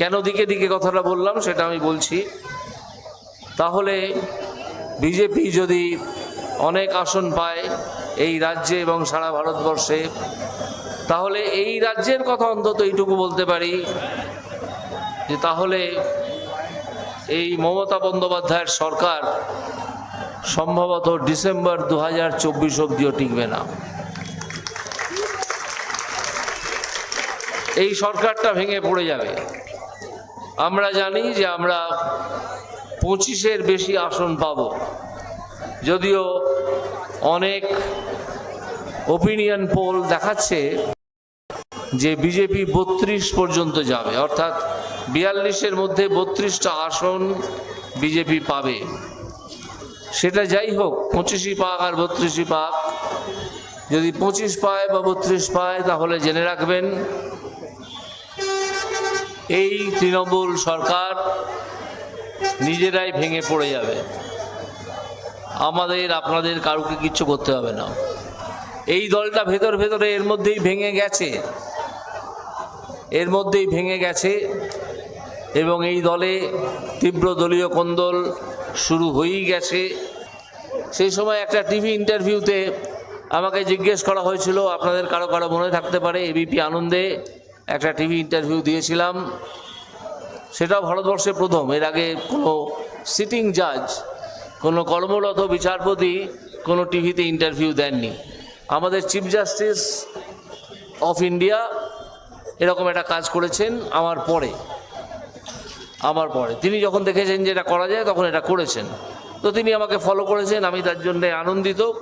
কেন দিকে দিকে কথাটা বললাম, সেটা আমি বলছি। তাহলে বিজেপি যদি অনেক আসন পায় এই রাজ্যে এবং সারা ভারতবর্ষে, তাহলে এই রাজ্যের কথা অন্তত এইটুকু বলতে পারি যে তাহলে এই মমতা বন্দ্যোপাধ্যায়ের সরকার সম্ভবত ডিসেম্বর দু হাজার চব্বিশ অব্দিও টিকবে না। এই সরকারটা ভেঙে পড়ে যাবে। আমরা জানি যে আমরা পঁচিশের বেশি আসন পাব। যদিও অনেক ওপিনিয়ন পোল দেখাচ্ছে যে বিজেপি বত্রিশ পর্যন্ত যাবে, অর্থাৎ বিয়াল্লিশের মধ্যে বত্রিশটা আসন বিজেপি পাবে। সেটা যাই হোক, পঁচিশই পাক আর বত্রিশই পাক। যদি পঁচিশ পায় বা বত্রিশ পায়, তাহলে জেনে রাখবেন এই তৃণমূল সরকার নিজেরাই ভেঙে পড়ে যাবে। আমাদের, আপনাদের, কারুকে কিচ্ছু করতে হবে না। এই দলটা ভেতর ভেতরে এর মধ্যেই ভেঙে গেছে। এর মধ্যেই ভেঙে গেছে এবং এই দলে তীব্র দলীয় কোন্দল শুরু হয়েই গেছে। সেই সময় একটা টিভি ইন্টারভিউতে আমাকে জিজ্ঞেস করা হয়েছিল, আপনাদের কারও কারও মনে থাকতে পারে? এবিপি আনন্দে একটা টিভি ইন্টারভিউ দিয়েছিলাম। সেটাও ভারতবর্ষে প্রথম। এর আগে কোনো সিটিং জাজ কোনো কর্মরত বিচারপতি কোনো টিভিতে ইন্টারভিউ দেননি। আমাদের চিফ জাস্টিস অফ ইন্ডিয়া এরকম একটা কাজ করেছেন আমার পরে। আমার পরে। তিনি যখন দেখেছেন যে এটা করা যায়, তখন এটা করেছেন। তো তিনি আমাকে ফলো করেছেন, আমি তার জন্যে আনন্দিত।